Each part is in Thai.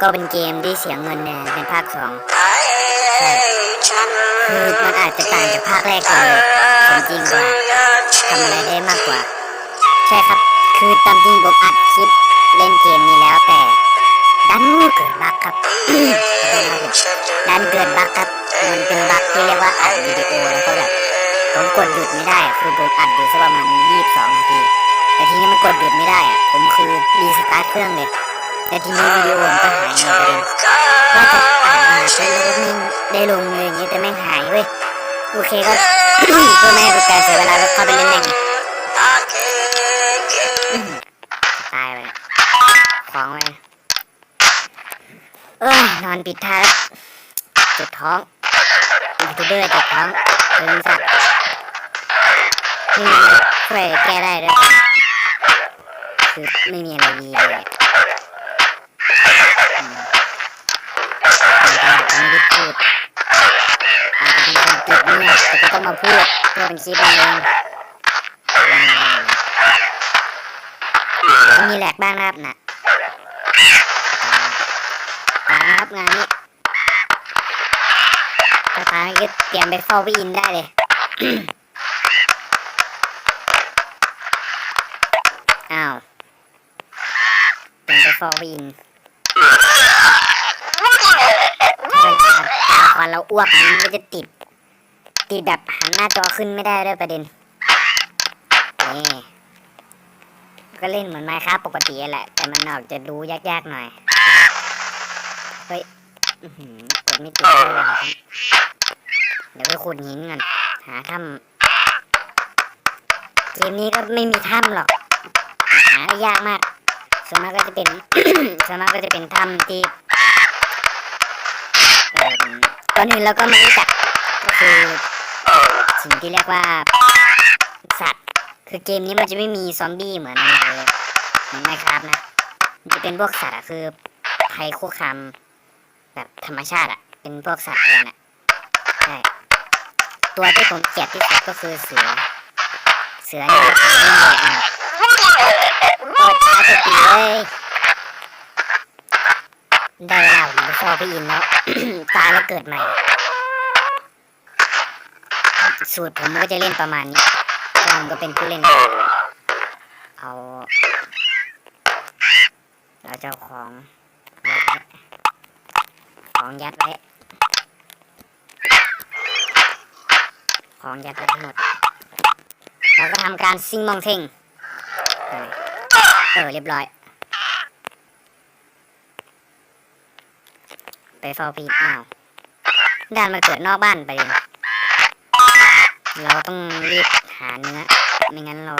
ก็เป็นเกมที่เสียเงินเนี่ยเป็นภาคสองคือมันอาจจะต่างจากภาคแรกเลยสมจริงกว่าทำอะไรได้มากกว่า ใช่ครับ คือตามจริงผมอัดคลิปเล่นเกมนี้แล้วแต่ ดันเกิดบั๊กครับดันเกิดบั๊กครับ มันเป็นบั๊กที่เรียกว่าอัดวิดีโอแล้วก็แบบผมกดหยุดไม่ได้อะคือผมอัดอยู่สักประมาณยี่สิบสองนาทีแต่ทีนี้มันกดหยุดไม่ได้อะผมคือรีสตาร์ทเครื่องเลย แต่ทีนี้วิดีโอมันก็หายหมดเลยว่าจะอัดมาแล้วก็ไม่ได้ลงเลยอย่างนี้แต่แม่งหายเว้ยโอเคก็เพื่อไม่ให้เป็นการเสียเวลาก็เข้าไปเล่นแม่งตายไปของไปเอ้ยนอนปิดท้ายแล้วเจ็บท้องยูทูบเบอร์เจ็บท้องเป็นสัตว์ไม่ช่วยแก้ได้ด้วยคือไม่มีอะไรดีเลยอืม ไม่ได้พูดอาจจะเป็นคนติดเนี่ยแต่ก็ต้องมาพูดเพื่อเป็นคลิปเองอืมมีแหลกบ้างนะครับนะตามครับงานนี้ถ้าตามก็เตรียมไปเฝ้าพี่อินได้เลยอ้าวเตรียมไปเฝ้าพี่อินพอ เราอ้วกมันก็จะติด ติดแบบหันหน้าจอขึ้นไม่ได้ด้วยประเด็นนี่ก็เล่นเหมือนไมค์ครับปกติแหละ แต่มันออกจะดูยากๆหน่อย เฮ้ยกดไม่ติดเลยนะครับเดี๋ยวไปขุดหินกันหาถ้ำเกมนี้ก็ไม่มีถ้ำหรอก หาได้ยากมาก ส่วนมากก็จะเป็น ส่วนมากก็จะเป็นถ้ำที่ ก่อนอื่นเราก็ไม่รู้จักก็คือสิ่งที่เรียกว่าสัตว์ คือเกมนี้มันจะไม่มีซอมบี้เหมือนในเหมือนไมครับนะมันจะเป็นพวกสัตว์อะคือภัยคุกคามแบบธรรมชาติอะเป็นพวกสัตว์เลยนะใช่ตัวที่ผมเกลียดที่สุดก็คือเสือ เสือเนี่ยมันเป็นเด็กอะโคตรช้าสุดเลย ได้เวลาผมไปเฝ้าพี่อินแล้ว ตายแล้วเกิดใหม่ สูตรผมก็จะเล่นประมาณนี้ผมก็เป็นผู้เล่น เอา เราจะเอาของของยัดไว้ ของยัดไว้ทั้งหมด เราก็ทำการซิงมองเทงเออเรียบร้อย ไป เฝ้าพี่อ้าวด้านมาเกิดนอกบ้านไปเลยเราต้องรีบหาเนื้อไม่งั้นเรา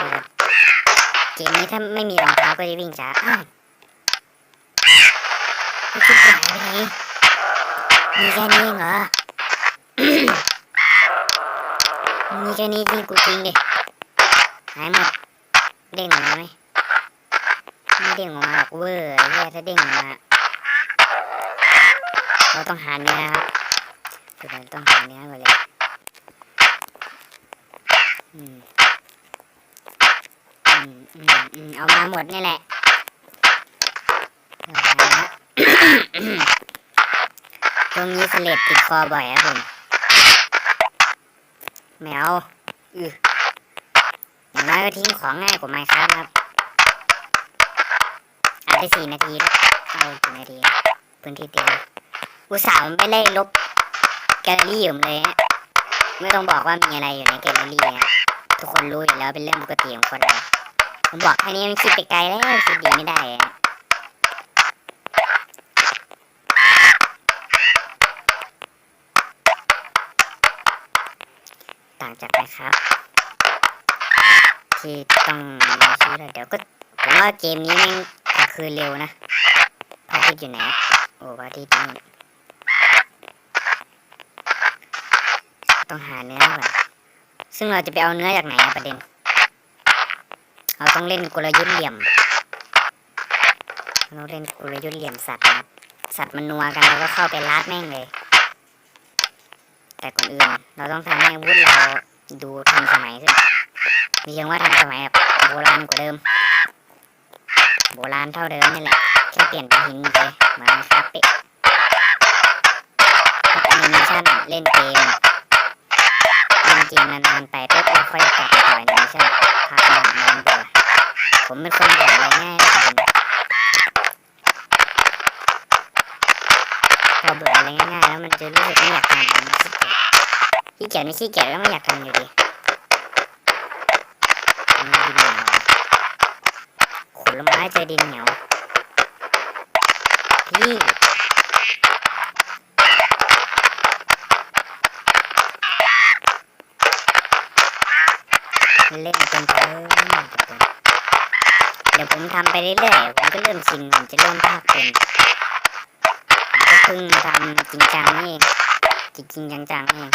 เกมนี้ถ้าไม่มีรองเท้าก็จะวิ่งช้าอ้าวคิดหายไปไหนมีแค่นี้เหรอมีแค่นี้จริงกูจริงดิหายหมดเด้งออกมาไหมไม่เด้งออกมาหรอกเวอร์แย่ถ้าเด้งออกมา เราต้องหาเนื้อครับคือเราต้องหาเนื้อก่อนเลยอืมอืมอืมอืมเอามาหมดนี่แหละตรงนี้เลดติดคอบ่อยครับผมแมวอืออย่างน้อยก็ทิ้งของง่ายกว่าไมค์ครับครับอัดไปสี่นาทีแล้วเอากี่นาทีพื้นที่เต็ม อุตส่าห์มันไปไล่ลบแกลเลอรี่อยู่เลยฮะไม่ต้องบอกว่ามีอะไรอยู่ในแกลเลอรี่ฮะทุกคนรู้อยู่แล้วเป็นเรื่องปกติของคนเราผมบอกแค่นี้มันคิดไปไกลแล้วคิดดีไม่ได้ฮะต่างจากนะครับ ที่ต้องมาซื้อแล้วเดี๋ยวก็ผมว่าเกมนี้แม่งคืนเร็วนะพาทิตอยู่ไหนโอ้พาทิตย์นี่ ต้องหาเนื้อก่อนซึ่งเราจะไปเอาเนื้อจากไหนประเด็น เราต้องเล่นกลยุทธ์เหลี่ยม เราเล่นกลยุทธ์เหลี่ยมสัตว์นะสัตว์มันนัวกันเราก็เข้าไปลาดแม่งเลย แต่ก่อนอื่นเราต้องทำให้อาวุธเราดูทันสมัยขึ้นไม่ใช่ว่าทันสมัยแบบโบราณกว่าเดิม โบราณเท่าเดิมนี่แหละแค่เปลี่ยนเป็นหินเลยมาครับเป๊ะแอนิเมชันเล่นเกม เล่นนานๆไปปุ๊บแล้วค่อยกลับไปต่อแอนิเมชั่นพักนานนานเบื่อผมเป็นคนแบบอะไรง่ายนะครับพอเบื่ออะไรง่ายๆแล้วมันจะรู้สึกไม่อยากทำขี้เกียจไม่ขี้เกียจก็ไม่อยากทำอยู่ดีอันนี้ดินเหนียวขุดลไม้เจดินเหนียวพี่ เล่นจนเพลินเดี๋ยวผมทำไปเรื่อยๆผมก็เริ่มชินผมจะเริ่มภาคเป็นก็เพิ่งทำจริงจังนี่เองจริงจังๆนี่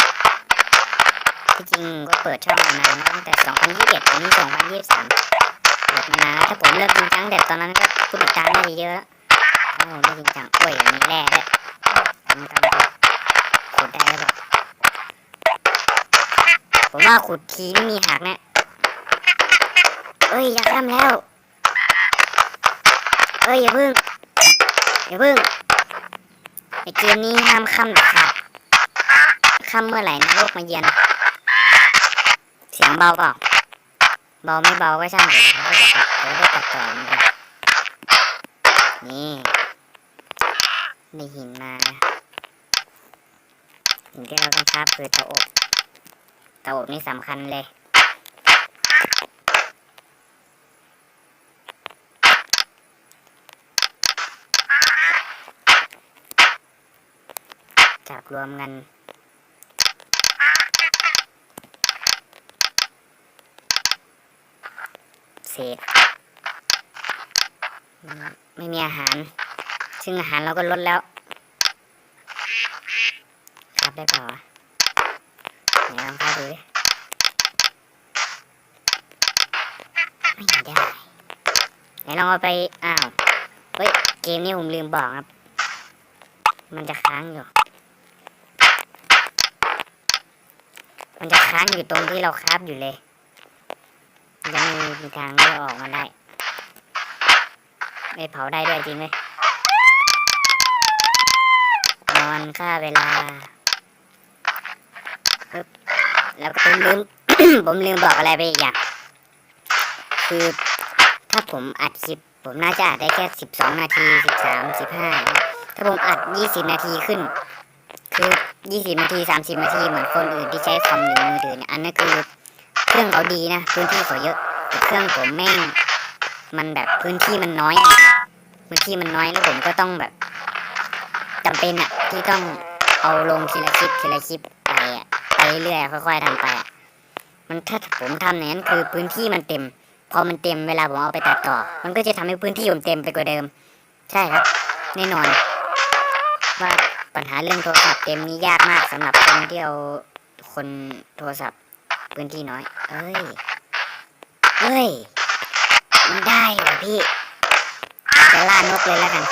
ที่จริงก็เปิดช่องมานานแล้วตั้งแต่ 2021ตอนนี้2023เปิดมานานถ้าผมเลิกจริงจังแต่ตอนนั้นก็ผู้ติดตามน่าจะเยอะแล้วถ้าผมเลิกจริงจังโอ้ยมีแร่ด้วยทำกันขุดได้แล้วผมว่าขุดทีไม่มีหักแนะ เอ้ยอย่าข้ามแล้ว เอ้ยอย่าพึ่งอย่าพึ่งในเกมนี้ห้ามข้ามเด็ดขาดข้ามเมื่อไหร่นรกมาเยือนเสียงเบาเปล่าเบาไม่เบาก็ช่างเถอะเราได้ตัดต่อมันนี่ได้หินมาหินที่เราต้องคาบคือเตาอบเตาอบนี่สำคัญเลย จับรวมกัน เศษ ไม่มีอาหาร ซึ่งอาหารเราก็ลดแล้ว ครับได้เปล่าวะไหนลองเข้าดูดิไม่ได้ไหนลองเอาไป อ้าว เฮ้ย เกมนี้ผมลืมบอกครับ มันจะค้างอยู่ มันจะค้างอยู่ตรงที่เราคราบอยู่เลย ยังมีทางที่ออกมาได้ไม่เผาได้ด้วยจริงเลยนอนค่าเวลาปึ๊บแล้วก็ผมลืม ผมลืมบอกอะไรไปอีกอย่าง คือถ้าผมอัดคลิป ผมน่าจะอัดได้แค่สิบสองนาทีสิบสามสิบห้าถ้าผมอัดยี่สิบนาทีขึ้น คือ ยี่สิบนาทีสามสิบนาทีเหมือนคนอื่นที่ใช้คอมหรือมือถือเนี่ยอันนั้นคือเครื่องเขาดีนะพื้นที่เขาเยอะเครื่องผมแม่งมันแบบพื้นที่มันน้อยพื้นที่มันน้อยแล้วผมก็ต้องแบบจำเป็นอะที่ต้องเอาลงทีละคลิปทีละคลิปไปอะไปเรื่อยๆค่อย ๆทำไปอะมันถ้าผมทำอย่างนั้นคือพื้นที่มันเต็ม พอมันเต็มเวลาผมเอาไปตัดต่อ มันก็จะทำให้พื้นที่ผมเต็มไปกว่าเดิม ใช่ครับแน่นอนว่า ปัญหาเรื่องโทรศัพท์เต็มนี้ยากมากสำหรับคนที่เอาคนโทรศัพท์พื้นที่น้อย เอ้ย เอ้ย มันได้เหรอพี่ จะล่านกเลยแล้วกัน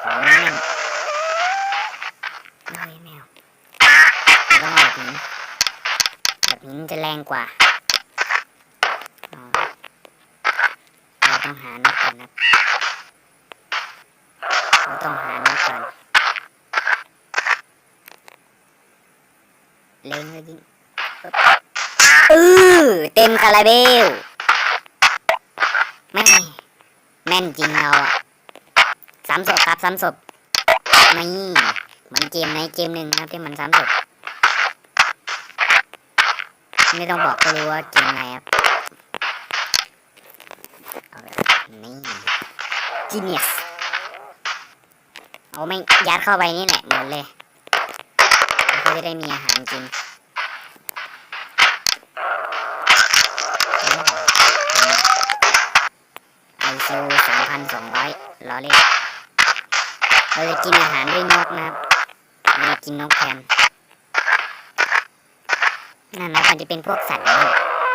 ขอแม่งเอ้ยแมวต้องแบบนี้แบบนี้จะแรงกว่าเราต้องหานกก่อนนะเราต้องหานกก่อน เล็งเลยยิเออเต็มคาราเบลแม่แม่นจริงเราอะสามศพครับสามศพไม่มือนเกมในเกมหนึ่งครับที่มันสามศพไม่ต้องบอกก็รู้ว่าเกมไหนครับนี่จีเนียสเอาไม่ยัดเข้าไปนี่แหละหมดเลย จะได้มีอาหารกินไอซิวสองพันสองร้อยล้อเล่นเราจะกินอาหารด้วยนกนะครับเราจะกินนกแทนนั่นนะมันจะเป็นพวกสัตว์นะ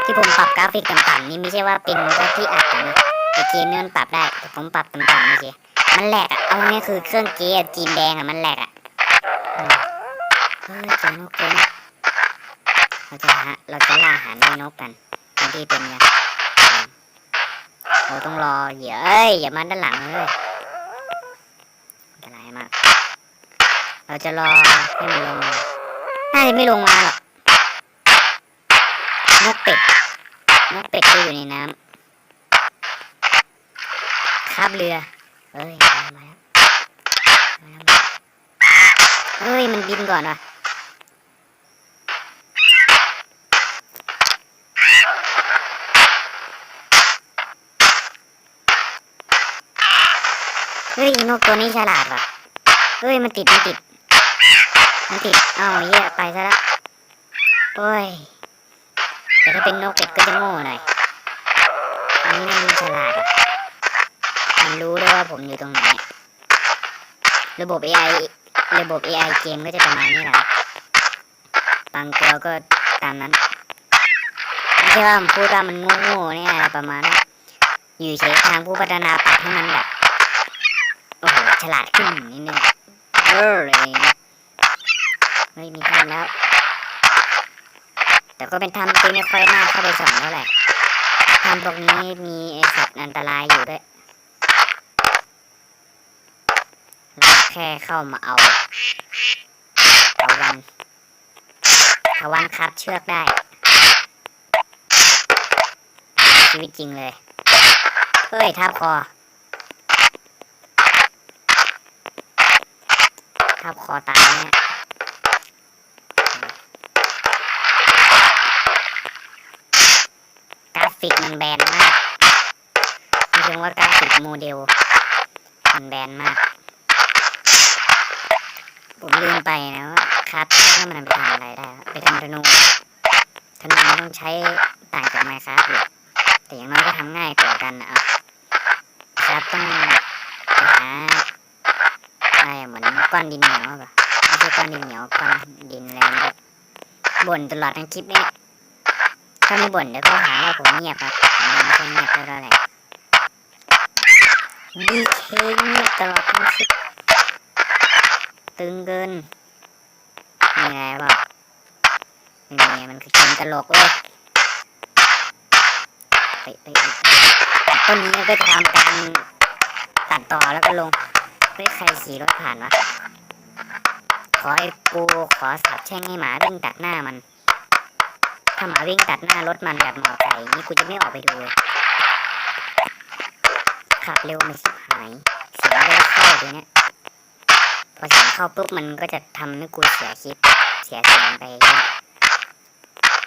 ที่ผมปรับกราฟิกต่ำๆนี่ไม่ใช่ว่าเป็นเพราะที่อัดนะแต่เกมนี่มันปรับได้แต่ผมปรับต่ำๆไม่ใช่มันแหลกอะเอาง่ายคือเครื่องเกียร์จีนแดงอะมันแหลกอะ เฮ้ยเจอนกเจอนเราจะหาเราจะล่าหารด้นกกันบางทีเป็นไงเราต้องรอเหยื่อเอ้ยอย่ามาด้านหลังเลยอันตรายมาก เราจะรอให้มันลงมาน่าจะไม่ลงมาหรอกนกเป็ดนกเป็ดก็อยู่ในน้ำคาบเรือเอ้ยมาแล้วเอ้ย มันบินก่อนว่ะ เฮ้ยนกตัวนี้ฉลาดว่ะเฮ้ยมันติดมันติด มันติดเอ้าเหี้ยไปซะละโอ้ยแต่ถ้าเป็นนกเป็ดก็จะโง่หน่อยอันนี้มันฉลาดอะมันรู้ด้วยว่าผมอยู่ตรงไหน ระบบ AI ระบบ AI เกมก็จะประมาณนี้แหละบางตัวก็ตามนั้นไม่ใช่ว่าผมพูดว่ามันโง่ๆเนี่ยประมาณนั้นอยู่เฉยทางผู้พัฒนาปรับให้มันแบบ ฉลาดขึ้นนิดนึงเออเลยไม่มีทาแล้ว แต่ก็เป็นทำที่ไม่ค่อยน่าเข้าไปสองเท่าไหร่ทำพวกนี้มีไอสัตว์อันตรายอยู่ด้วยเราแค่เข้ามาเอาตะวันตะวันคับเชือกได้ ชีวิตจริงเลย เฮ้ย ทับคอ ทับคอตายเนี่ยกราฟิกมันแบนมากไม่ใช่ว่ากราฟิกโมเดล มันแบนมาก ผมลืมไปนะว่าครับถ้ามันไปทำอะไรได้ ไปทำธนูธนูมันต้องใช้ต่างจากไมครับอยู่แต่อย่างน้อยก็ทำง่ายกว่ากันนะเอาครับต้องหา อะไรเหมือนก้อนดินเหนียวป่ะไม่ใช่ก้อนดินเหนียวก้อนดินอะไรแบบบ่นตลอดทั้งคลิปนี่ยถ้าไม่บ่นเดี๋ยวก็หาว่าผมเงียบครับผมไม่ค่เงียบเท่าไหร่ดีเคเงียบตลอดทั้งคลิปตึงเกินยังไงบ้างยังไงมันคือเกมตลกเว้ยต้นนี้ก็จะทำการตัดต่อแล้วก็ลง เฮ้ยใครขี่รถผ่านวะ ขอไอ้ปูขอสับแช่งให้หมาวิ่งตัดหน้ามัน ถ้าหมาวิ่งตัดหน้ารถมันแบบหมอไก่นี่กูจะไม่ออกไปดูเลยขับเร็วมันสิบหาย เสียงได้เข้าตัวเนี้ยพอเสียงเข้าปุ๊บมันก็จะทำให้กูเสียคลิป เสียเสียงไป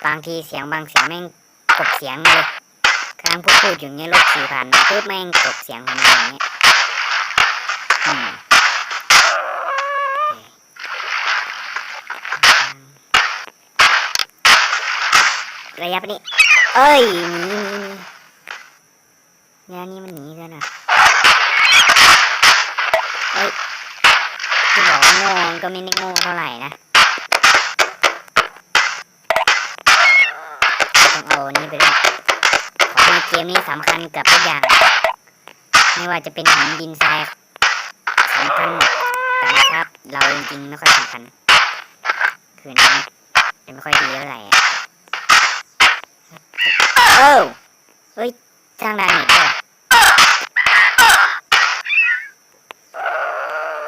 บางทีเสียงบางเสียงแม่งกบเสียงเลยกำลังพูดพูดอยู่เงี้ยรถขี่ผ่านปุ๊บแม่งกบเสียงของมันอย่างเงี้ย ระยะปนี้เอ้ยหนีหนีหนีแล้วนี่มันหนีกันอะเอ้ยจะบอกว่าโง่ก็ไม่ได้โง่เท่าไหร่นะต้องเอานนี้ไปด้วยขอให้เกมนี้สำคัญกับทุกอย่าง ไม่ว่าจะเป็นหินดินทราย สำคัญหมดแต่นะครับ เราจริงๆไม่ค่อยสำคัญคือนี้จะไม่ค่อยดีเท่าไหร่อะเออเฮ้ยสร้างดาเมจด้วย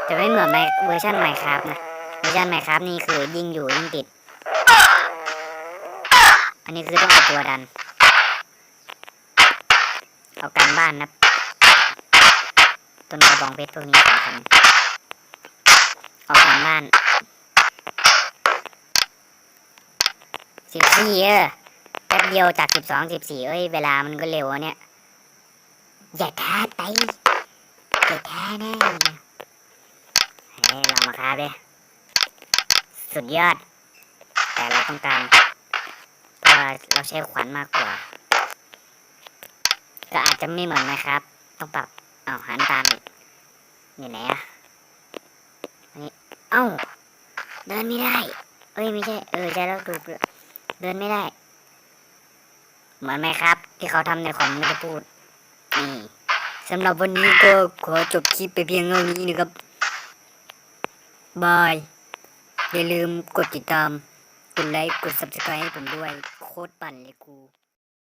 แต่ไม่เหมือนไมเวอร์ชันไมครับนะเวอร์ชันไมครับนี่คือยิงอยู่ยิงติด อันนี้คือต้องเอาตัวดัน เอาการบ้านนะ ต้นกระบองเพชรพวกนี้สำคัญเอาการบ้านสิบสี่เออแป๊บเดียวจากสิบสองสิบสี่เอ้ย เวลามันก็เร็วเนี่ย อย่าท้าไปอย่าท้าแน่เฮ้ยเรามาค้าเลยสุดยอด แต่เราต้องการเพราะเราใช้ขวัญมากกว่า ก็อาจจะไม่เหมือนนะครับ ต้องปรับ อาหันตามอีกอยู่ไหนอะนนี้เอ้า เดินไม่ได้ เอ้ยไม่ใช่ เออใช่แล้วถูกเดินไม่ได้ เหมือนไหมครับ ที่เขาทำในคอมไม่ได้พูด นี่สำหรับวันนี้ก็ขอจบคลิปไปเพียงเท่านี้นะครับ บาย อย่าลืมกดติดตาม กดไลค์ กด subscribe ให้ผมด้วย โคตรปั่นเลยกู